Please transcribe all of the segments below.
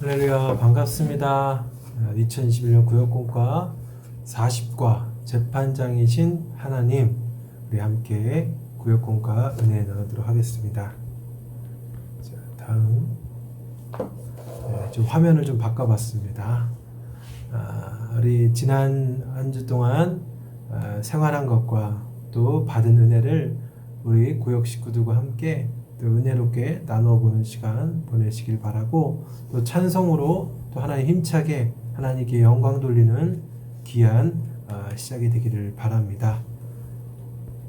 할렐루야 반갑습니다. 2021년 구역공과 40과 재판장이신 하나님 우리 함께 구역공과 은혜 나누도록 하겠습니다. 자, 다음 네, 좀 화면을 좀 바꿔봤습니다. 아, 우리 지난 한 주 동안 아, 생활한 것과 또 받은 은혜를 우리 구역 식구들과 함께 또 은혜롭게 나누어 보는 시간 보내시길 바라고 또 찬송으로 또 하나님 힘차게 하나님께 영광 돌리는 귀한 아, 시작이 되기를 바랍니다.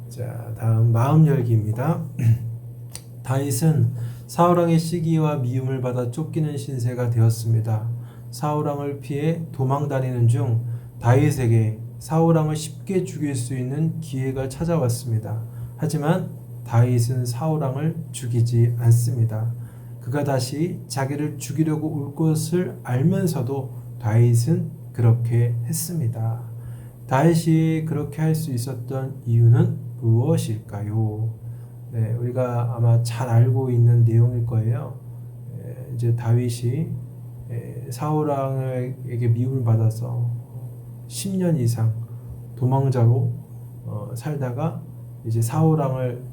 자, 다음 마음 열기입니다. 다윗은 사울왕의 시기와 미움을 받아 쫓기는 신세가 되었습니다. 사울왕을 피해 도망 다니는 중 다윗에게 사울왕을 쉽게 죽일 수 있는 기회가 찾아왔습니다. 하지만 다윗은 사울왕을 죽이지 않습니다. 그가 다시 자기를 죽이려고 올 것을 알면서도 다윗은 그렇게 했습니다. 다윗이 그렇게 할 수 있었던 이유는 무엇일까요? 네, 우리가 아마 잘 알고 있는 내용일 거예요. 에, 이제 다윗이 에, 사울왕에게 미움을 받아서 10년 이상 도망자로 어, 살다가 이제 사울왕을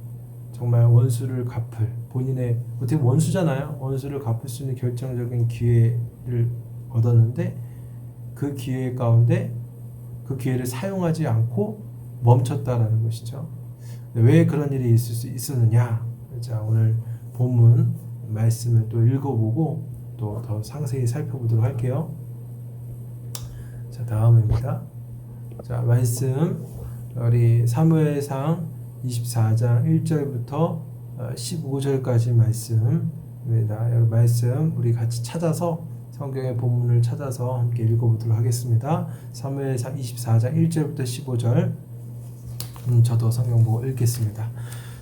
정말 원수를 갚을 본인의 어떻게 원수잖아요. 원수를 갚을 수 있는 결정적인 기회를 얻었는데 그 기회 가운데 그 기회를 사용하지 않고 멈췄다라는 것이죠. 왜 그런 일이 있을 수 있었느냐? 자 오늘 본문 말씀을 또 읽어보고 또 더 상세히 살펴보도록 할게요. 자 다음입니다. 자 말씀 우리 사무엘상 24장 1절부터 15절까지 말씀입니다. 여기 말씀 우리 같이 찾아서 성경의 본문을 찾아서 함께 읽어보도록 하겠습니다. 사무엘상 24장 1절부터 15절 음, 저도 성경 보고 읽겠습니다.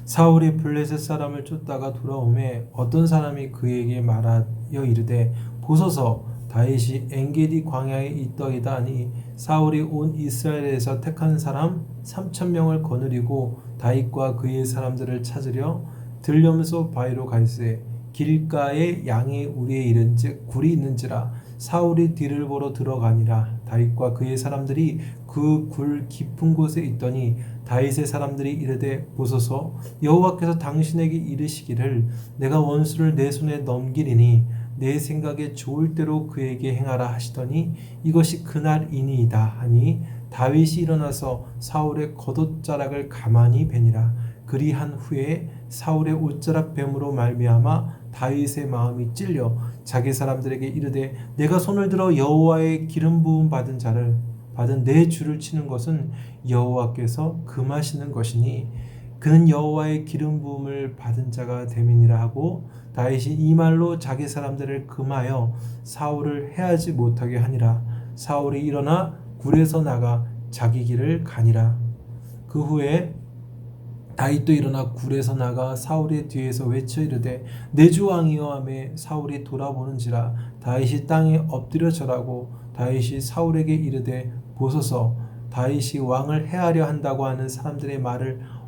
사울이 블레셋 사람을 쫓다가 돌아오매 어떤 사람이 그에게 말하여 이르되 보소서 다윗이 엔게디 광야에 있더이다 하니 사울이 온 이스라엘에서 택한 사람 3천 명을 거느리고 다윗과 그의 사람들을 찾으려 들염소 바위로 갈새 길가에 양이 우리에 이른즉 굴이 있는지라 사울이 뒤를 보러 들어가니라. 다윗과 그의 사람들이 그 굴 깊은 곳에 있더니 다윗의 사람들이 이르되 보소서 여호와께서 당신에게 이르시기를 내가 원수를 내 손에 넘기리니 내 생각에 좋을 대로 그에게 행하라 하시더니 이것이 그날이니이다 하니 다윗이 일어나서 사울의 겉옷자락을 가만히 베니라. 그리한 후에 사울의 옷자락 뱀으로 말미암아 다윗의 마음이 찔려 자기 사람들에게 이르되 내가 손을 들어 여호와의 기름 부음 받은 자를 받은 내 주를 치는 것은 여호와께서 금하시는 것이니 그는 여호와의 기름 부음을 받은 자가 됨이니라 하고 다윗이 이 말로 자기 사람들을 금하여 사울을 해하지 못하게 하니라. 사울이 일어나 굴에서 나가 자기 길을 가니라. 그 후에 다윗도 일어나 굴에서 나가 사울의 뒤에서 외쳐 이르되 내 주 왕이여 하며 사울이 돌아보는지라. 다윗이 땅에 엎드려 절하고 다윗이 사울에게 이르되 보소서. 다윗이 왕을 해하려 한다고 하는 사람들의 말을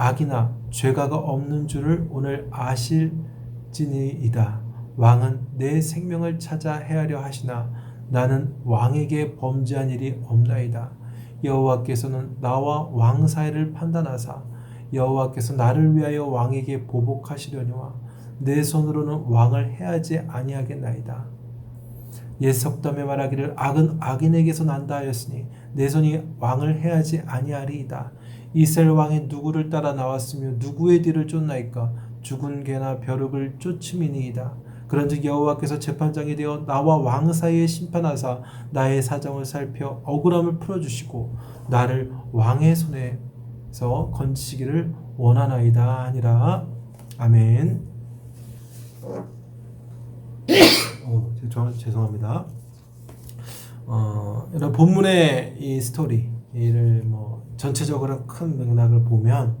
악이나 죄가가 없는 줄을 오늘 아실지니이다. 왕은 내 생명을 찾아 헤아려 하시나 나는 왕에게 범죄한 일이 없나이다. 여호와께서는 나와 왕 사이를 판단하사 여호와께서 나를 위하여 왕에게 보복하시려니와 내 손으로는 왕을 해하지 아니하겠나이다. 옛 석담에 말하기를 악은 악인에게서 난다 하였으니 내 손이 왕을 해하지 아니하리이다. 이스라엘 왕이 누구를 따라 나왔으며 누구의 뒤를 쫓나이까 죽은 개나 벼룩을 쫓음이니이다. 그런즉 여호와께서 재판장이 되어 나와 왕 사이에 심판하사 나의 사정을 살펴 억울함을 풀어주시고 나를 왕의 손에서 건지시기를 원하나이다 하니라. 아멘. 어, 죄송, 죄송합니다. 어, 이런 본문의 이 스토리 를 뭐 전체적으로 큰 맥락을 보면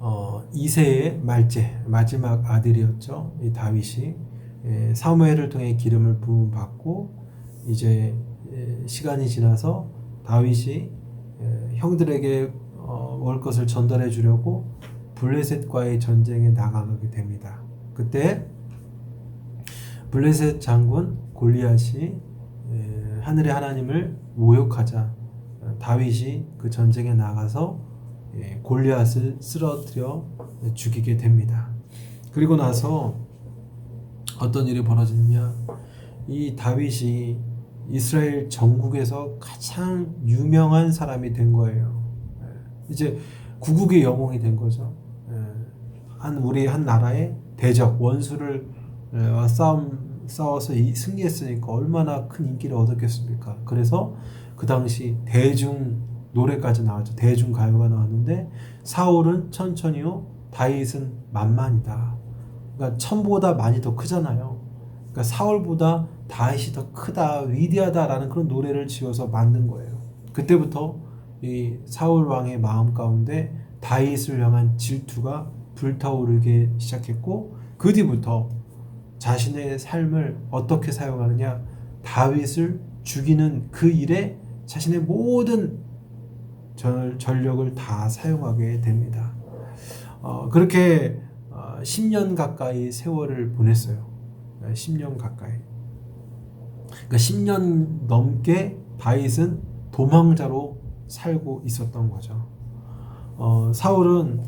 어, 이세의 말제 마지막 아들이었죠. 이 다윗이 예, 사무엘을 통해 기름을 부음 받고 이제 예, 시간이 지나서 다윗이 예, 형들에게 어, 먹을 것을 전달해 주려고 블레셋과의 전쟁에 나가게 됩니다. 그때 블레셋 장군 골리앗이 예, 하늘의 하나님을 모욕하자 어, 다윗이 그 전쟁에 나가서 예, 골리앗을 쓰러뜨려 죽이게 됩니다. 그리고 나서 어떤 일이 벌어지느냐? 이 다윗이 이스라엘 전국에서 가장 유명한 사람이 된 거예요. 예, 이제 구국의 영웅이 된 거죠. 예, 한 우리 한 나라의 대적 원수를 예, 싸움 싸워서 이- 승리했으니까 얼마나 큰 인기를 얻었겠습니까? 그래서 그 당시 대중 노래까지 나왔죠. 대중 가요가 나왔는데 사울은 천천히요, 다윗은 만만이다. 그러니까 천보다 많이 더 크잖아요. 그러니까 사울보다 다윗이 더 크다, 위대하다라는 그런 노래를 지어서 만든 거예요. 그때부터 이 사울 왕의 마음 가운데 다윗을 향한 질투가 불타오르게 시작했고 그 뒤부터 자신의 삶을 어떻게 사용하느냐 다윗을 죽이는 그 일에 자신의 모든 전, 전력을 다 사용하게 됩니다. 어, 그렇게 어, 10년 가까이 세월을 보냈어요. 네, 10년 가까이. 그러니까 10년 넘게 다윗은 도망자로 살고 있었던 거죠. 어, 사울은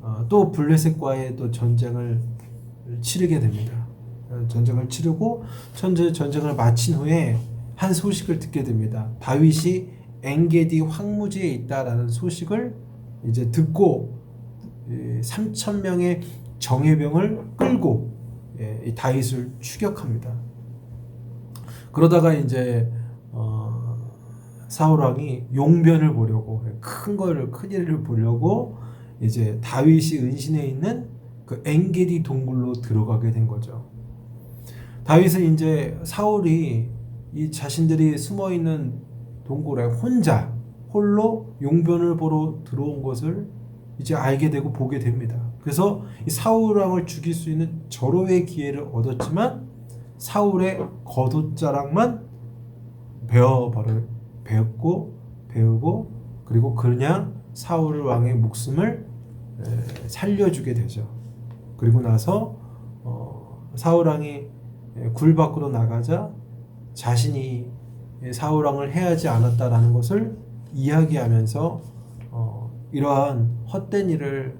어, 또 블레셋과의 또 전쟁을 치르게 됩니다. 어, 전쟁을 치르고 전쟁을 마친 후에 한 소식을 듣게 됩니다. 다윗이 엔게디 황무지에 있다라는 소식을 이제 듣고 3천 명의 정예병을 끌고 예, 이 다윗을 추격합니다. 그러다가 이제 어, 사울 왕이 용변을 보려고 큰 거를 큰 일을 보려고 이제 다윗이 은신해 있는 그 엔게디 동굴로 들어가게 된 거죠. 다윗은 이제 사울이 이 자신들이 숨어 있는 동굴에 혼자 홀로 용변을 보러 들어온 것을 이제 알게 되고 보게 됩니다. 그래서 이 사울 왕을 죽일 수 있는 절호의 기회를 얻었지만 사울의 겉옷자락만 베어 버려 베었고 배우고 그리고 그냥 사울 왕의 목숨을 에, 살려주게 되죠. 그리고 나서 어, 사울 왕이 에, 굴 밖으로 나가자 자신이 사울 왕을 해하지 않았다라는 것을 이야기하면서 어, 이러한 헛된 일을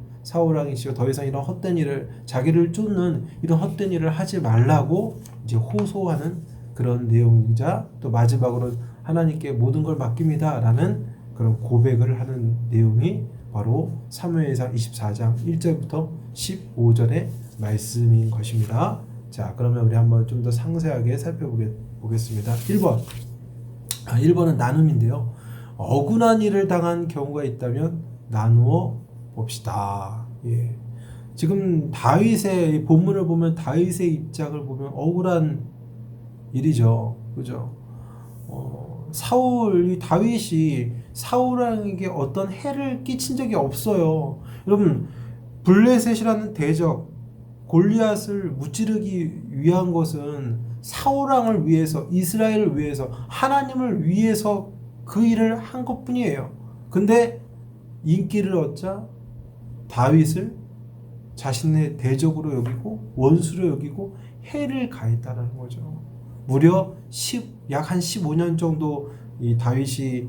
지금 더 이상 이런 헛된 일을 자기를 쫓는 이런 헛된 일을 하지 말라고 이제 호소하는 그런 내용이자 또 마지막으로 하나님께 모든 걸 맡깁니다라는 그런 고백을 하는 내용이 바로 사무엘상 24장 1절부터 15절의 말씀인 것입니다. 자, 그러면 우리 한번 좀 더 상세하게 살펴보겠습니다. 1번. 아, 1번은 나눔인데요. 억울한 일을 당한 경우가 있다면 나누어 봅시다. 예. 지금 다윗의 본문을 보면 다윗의 입장을 보면 억울한 일이죠. 그죠? 어, 사울이 다윗이 사울에게 어떤 해를 끼친 적이 없어요. 여러분 블레셋이라는 대적 골리앗을 무찌르기 위한 것은 사울왕을 위해서 이스라엘을 위해서 하나님을 위해서 그 일을 한 것뿐이에요. 근데 인기를 얻자 다윗을 자신의 대적으로 여기고 원수로 여기고 해를 가했다는 거죠. 무려 10, 약한 15년 정도 이 다윗이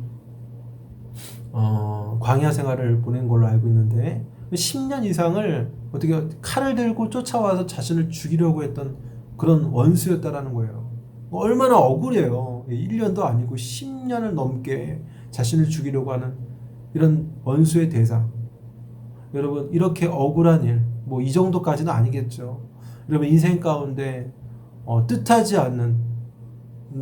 어, 광야 생활을 보낸 걸로 알고 있는데 10년 이상을 어떻게 칼을 들고 쫓아와서 자신을 죽이려고 했던 그런 원수였다라는 거예요. 얼마나 억울해요. 1년도 아니고 10년을 넘게 자신을 죽이려고 하는 이런 원수의 대상. 여러분 이렇게 억울한 일, 뭐 이 정도까지는 아니겠죠. 여러분 인생 가운데 어, 뜻하지 않는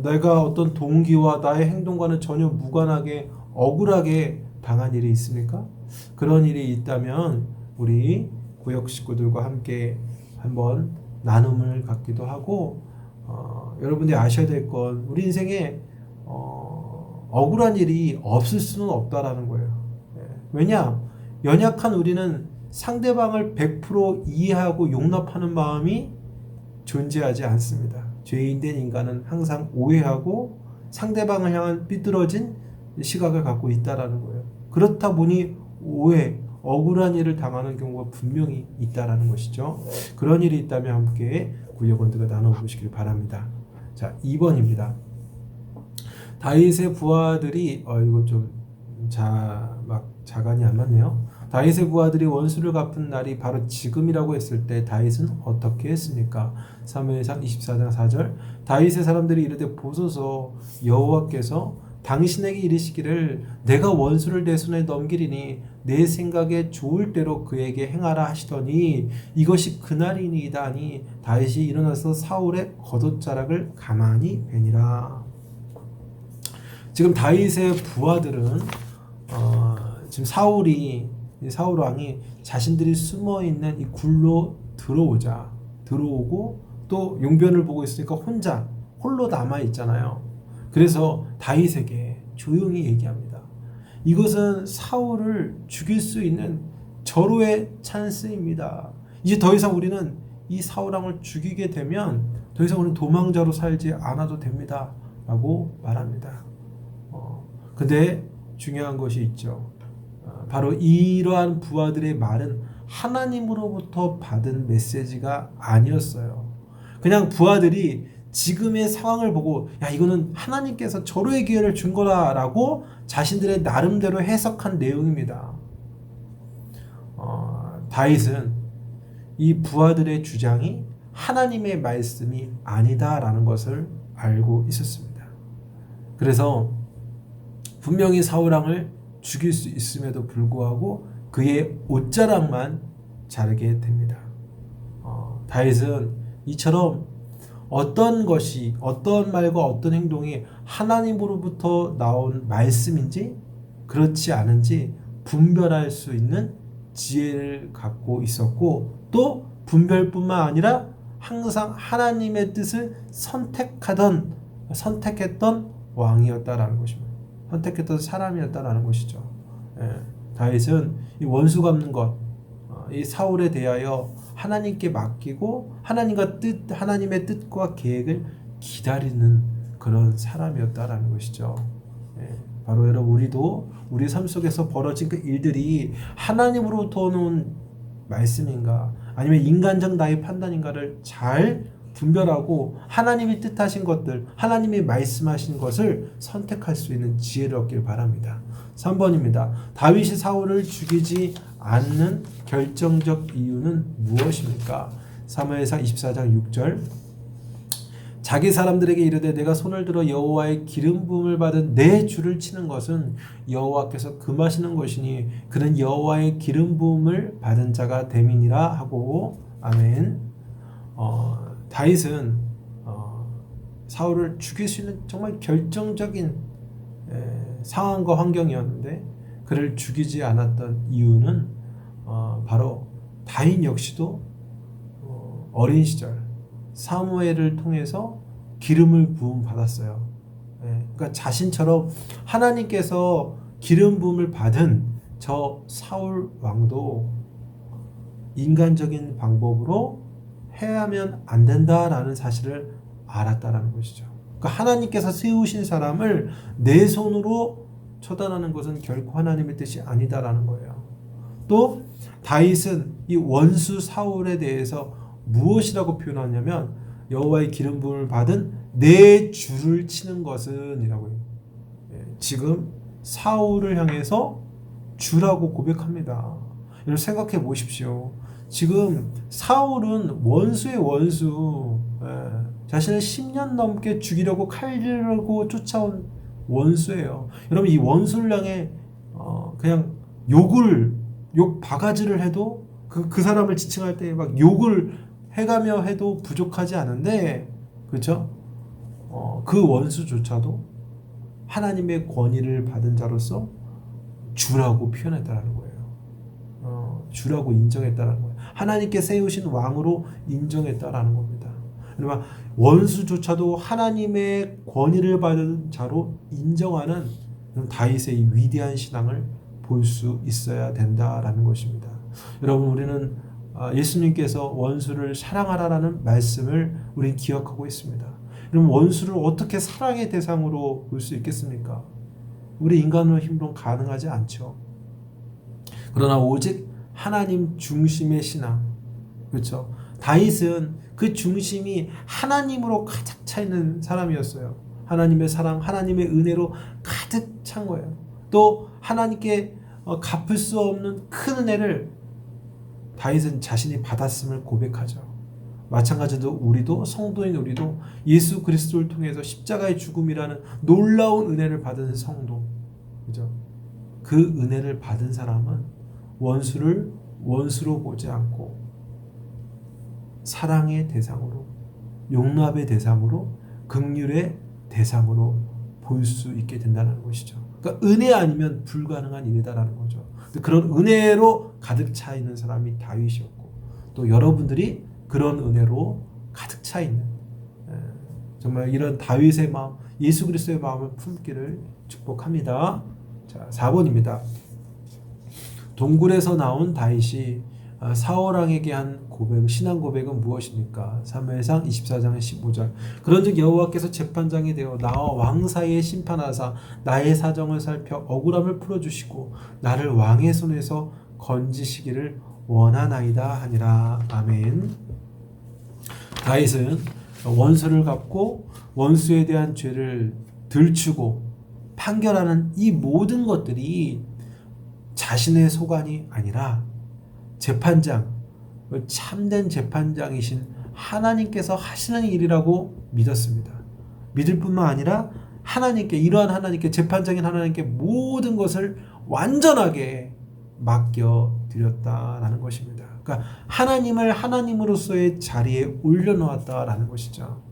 내가 어떤 동기와 나의 행동과는 전혀 무관하게 억울하게 당한 일이 있습니까? 그런 일이 있다면 우리 구역 식구들과 함께 한번 나눔을 갖기도 하고 어, 여러분들이 아셔야 될 건 우리 인생에 어, 억울한 일이 없을 수는 없다라는 거예요. 예. 왜냐 연약한 우리는 상대방을 100% 이해하고 용납하는 마음이 존재하지 않습니다. 죄인된 인간은 항상 오해하고 상대방을 향한 삐뚤어진 시각을 갖고 있다라는 거예요. 그렇다 보니 오해, 억울한 일을 당하는 경우가 분명히 있다라는 것이죠. 그런 일이 있다면 함께 구역원들과 나눠보시길 바랍니다. 자, 2번입니다. 다윗의 부하들이 어 이거 좀자막 자간이 안 맞네요. 다윗의 부하들이 원수를 갚은 날이 바로 지금이라고 했을 때 다윗은 어떻게 했습니까? 사무엘상 24장 4절 다윗의 사람들이 이르되 보소서 여호와께서 당신에게 이르시기를 내가 원수를 내 손에 넘기리니 내 생각에 좋을 대로 그에게 행하라 하시더니 이것이 그날이니이다 하니 다윗이 일어나서 사울의 겉옷자락을 가만히 베니라 지금 다윗의 부하들은 어, 지금 사울이 사울 왕이 자신들이 숨어 있는 이 굴로 들어오자 들어오고 또 용변을 보고 있으니까 혼자 홀로 남아 있잖아요. 그래서 다윗에게 조용히 얘기합니다. 이것은 사울을 죽일 수 있는 절호의 찬스입니다. 이제 더 이상 우리는 이 사울 왕을 죽이게 되면 더 이상 우리는 도망자로 살지 않아도 됩니다. 라고 말합니다. 어, 근데 중요한 것이 있죠. 어, 바로 이러한 부하들의 말은 하나님으로부터 받은 메시지가 아니었어요. 그냥 부하들이 지금의 상황을 보고 야 이거는 하나님께서 절호의 기회를 준 거다라고 자신들의 나름대로 해석한 내용입니다. 어, 다윗은 이 부하들의 주장이 하나님의 말씀이 아니다라는 것을 알고 있었습니다. 그래서 분명히 사울왕을 죽일 수 있음에도 불구하고 그의 옷자락만 자르게 됩니다. 어, 다윗은 이처럼 어떤 것이 어떤 말과 어떤 행동이 하나님으로부터 나온 말씀인지 그렇지 않은지 분별할 수 있는 지혜를 갖고 있었고 또 분별뿐만 아니라 항상 하나님의 뜻을 선택하던 선택했던 왕이었다라는 것입니다. 선택했던 사람이었다라는 것이죠. 예, 다윗은 이 원수 갚는 것, 어, 이 사울에 대하여 하나님께 맡기고 하나님과 뜻, 하나님의 뜻과 계획을 기다리는 그런 사람이었다라는 것이죠. 예, 바로 여러분 우리도 우리 삶 속에서 벌어진 그 일들이 하나님으로부터 오는 말씀인가 아니면 인간적 나의 판단인가를 잘 분별하고 하나님이 뜻하신 것들, 하나님이 말씀하신 것을 선택할 수 있는 지혜를 얻길 바랍니다. 3번입니다. 다윗이 사울을 죽이지 않는 결정적 이유는 무엇입니까? 사무엘상 24장 6절 자기 사람들에게 이르되 내가 손을 들어 여호와의 기름 부음을 받은 내 주를 치는 것은 여호와께서 금하시는 것이니 그는 여호와의 기름 부음을 받은 자가 됨이니라 하고 아멘. 어, 다윗은 어, 사울을 죽일 수 있는 정말 결정적인 에, 상황과 환경이었는데 그를 죽이지 않았던 이유는 어, 바로 다윗 역시도 어, 어린 시절 사무엘을 통해서 기름을 부음 받았어요. 예, 그러니까 자신처럼 하나님께서 기름 부음을 받은 저 사울 왕도 인간적인 방법으로 해야면 안 된다라는 사실을 알았다라는 것이죠. 그러니까 하나님께서 세우신 사람을 내 손으로 처단하는 것은 결코 하나님의 뜻이 아니다라는 거예요. 또 다윗은 이 원수 사울에 대해서 무엇이라고 표현하냐면 여호와의 기름 부음을 받은 내 주를 치는 것은이라고 해요. 예, 지금 사울을 향해서 주라고 고백합니다. 여러분 생각해 보십시오. 지금 사울은 원수의 원수, 예, 자신을 10년 넘게 죽이려고 칼질하고 쫓아온 원수예요. 여러분 이 원수를 향해 어, 그냥 욕을 욕 바가지를 해도 그, 그 사람을 지칭할 때 막 욕을 해가며 해도 부족하지 않은데 그렇죠? 어, 그 원수조차도 하나님의 권위를 받은 자로서 주라고 표현했다라는 거예요. 어, 주라고 인정했다라는 거예요. 하나님께 세우신 왕으로 인정했다라는 겁니다. 그러나 원수조차도 하나님의 권위를 받은 자로 인정하는 다윗의 이 위대한 신앙을 볼 수 있어야 된다라는 것입니다. 여러분 우리는 아, 예수님께서 원수를 사랑하라라는 말씀을 우리 기억하고 있습니다. 그럼 원수를 어떻게 사랑의 대상으로 볼 수 있겠습니까? 우리 인간의 힘으로 가능하지 않죠. 그러나 오직 하나님 중심의 신앙, 그렇죠? 다윗은 그 중심이 하나님으로 가득 차 있는 사람이었어요. 하나님의 사랑, 하나님의 은혜로 가득 찬 거예요. 또 하나님께 어, 갚을 수 없는 큰 은혜를 다윗은 자신이 받았음을 고백하죠. 마찬가지로 우리도 성도인 우리도 예수 그리스도를 통해서 십자가의 죽음이라는 놀라운 은혜를 받은 성도, 그죠? 그 은혜를 받은 사람은 원수를 원수로 보지 않고 사랑의 대상으로, 용납의 대상으로, 긍휼의 대상으로 볼 수 있게 된다는 것이죠. 그러니까 은혜 아니면 불가능한 일이다라는 거죠. 그런 은혜로 가득 차 있는 사람이 다윗이었고 또 여러분들이 그런 은혜로 가득 차 있는 예, 정말 이런 다윗의 마음, 예수 그리스도의 마음을 품기를 축복합니다. 자, 4번입니다. 동굴에서 나온 다윗이 아, 사울왕에게 한 고백, 신앙 고백은 무엇입니까? 사무엘상 24장 15절. 그런즉 여호와께서 재판장이 되어 나와 왕 사이에 심판하사 나의 사정을 살펴 억울함을 풀어 주시고 나를 왕의 손에서 건지시기를 원하나이다 하니라. 아멘. 다윗은 원수를 갚고 원수에 대한 죄를 들추고 판결하는 이 모든 것들이 자신의 소관이 아니라 재판장, 참된 재판장이신 하나님께서 하시는 일이라고 믿었습니다. 믿을 뿐만 아니라 하나님께, 이러한 하나님께, 재판장인 하나님께 모든 것을 완전하게 맡겨 드렸다라는 것입니다. 그러니까 하나님을 하나님으로서의 자리에 올려놓았다라는 것이죠.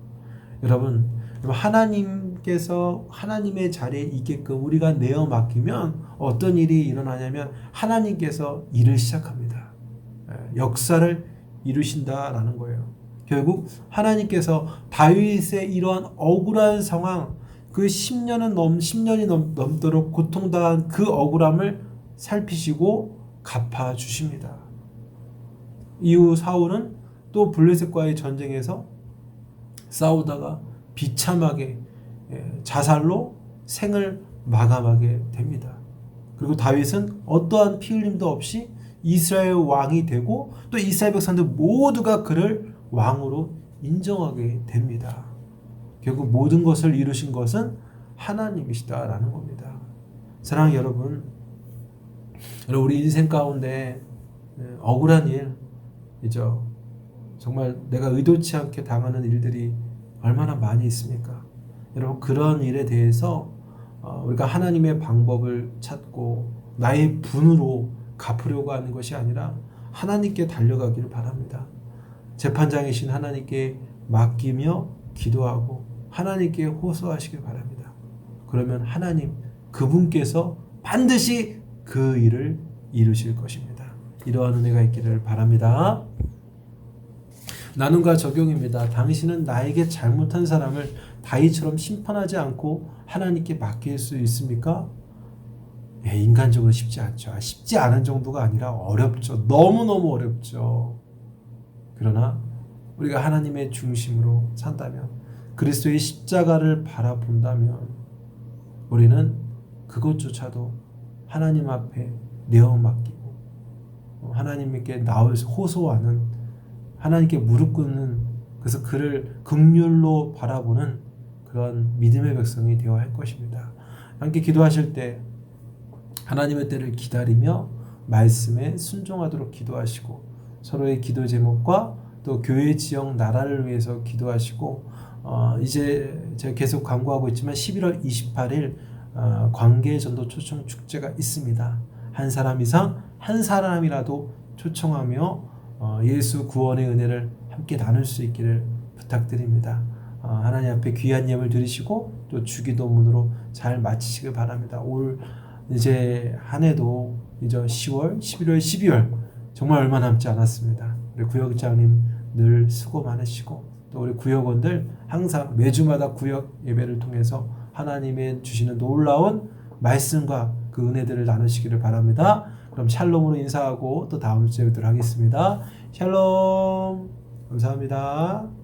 여러분, 하나님께서 하나님의 자리에 있게끔 우리가 내어 맡기면 어떤 일이 일어나냐면 하나님께서 일을 시작합니다. 예, 역사를 이루신다라는 거예요. 결국 하나님께서 다윗의 이러한 억울한 상황, 그 10년은 넘 10년이 넘, 넘도록 고통당한 그 억울함을 살피시고 갚아 주십니다. 이후 사울은 또 블레셋과의 전쟁에서 싸우다가 비참하게 예, 자살로 생을 마감하게 됩니다. 그리고 다윗은 어떠한 피 흘림도 없이 이스라엘 왕이 되고 또 이스라엘 백성들 모두가 그를 왕으로 인정하게 됩니다. 결국 모든 것을 이루신 것은 하나님이시다라는 겁니다. 사랑 여러분, 우리 인생 가운데 네, 억울한 일 이죠. 정말 내가 의도치 않게 당하는 일들이 얼마나 많이 있습니까? 여러분 그런 일에 대해서 어, 우리가 하나님의 방법을 찾고 나의 분으로 갚으려고 하는 것이 아니라 하나님께 달려가기를 바랍니다. 재판장이신 하나님께 맡기며 기도하고 하나님께 호소하시길 바랍니다. 그러면 하나님 그분께서 반드시 그 일을 이루실 것입니다. 이러한 은혜가 있기를 바랍니다. 나눔과 적용입니다. 당신은 나에게 잘못한 사람을 다이처럼 심판하지 않고 하나님께 맡길 수 있습니까? 예, 인간적으로 쉽지 않죠. 아, 쉽지 않은 정도가 아니라 어렵죠. 너무너무 어렵죠. 그러나 우리가 하나님의 중심으로 산다면 그리스도의 십자가를 바라본다면 우리는 그것조차도 하나님 앞에 내어 맡기고 하나님께 나와서 호소하는 하나님께 무릎 꿇는 그래서 그를 극률로 바라보는 그런 믿음의 백성이 되어야 할 것입니다. 함께 기도하실 때 하나님의 때를 기다리며 말씀에 순종하도록 기도하시고 서로의 기도 제목과 또 교회 지역 나라를 위해서 기도하시고 어, 이제 제가 계속 광고하고 있지만 11월 28일 어, 관계 전도 초청 축제가 있습니다. 한 사람 이상 한 사람이라도 초청하며 어, 예수 구원의 은혜를 함께 나눌 수 있기를 부탁드립니다. 어, 하나님 앞에 귀한 예물 드리시고 또 주기도문으로 잘 마치시길 바랍니다. 올 이제 한 해도 이제 10월, 11월, 12월 정말 얼마 남지 않았습니다. 우리 구역장님 늘 수고 많으시고 또 우리 구역원들 항상 매주마다 구역 예배를 통해서 하나님의 주시는 놀라운 말씀과 그 은혜들을 나누시기를 바랍니다. 그럼 샬롬으로 인사하고 또 다음 주에 뵙도록 하겠습니다. 샬롬 감사합니다.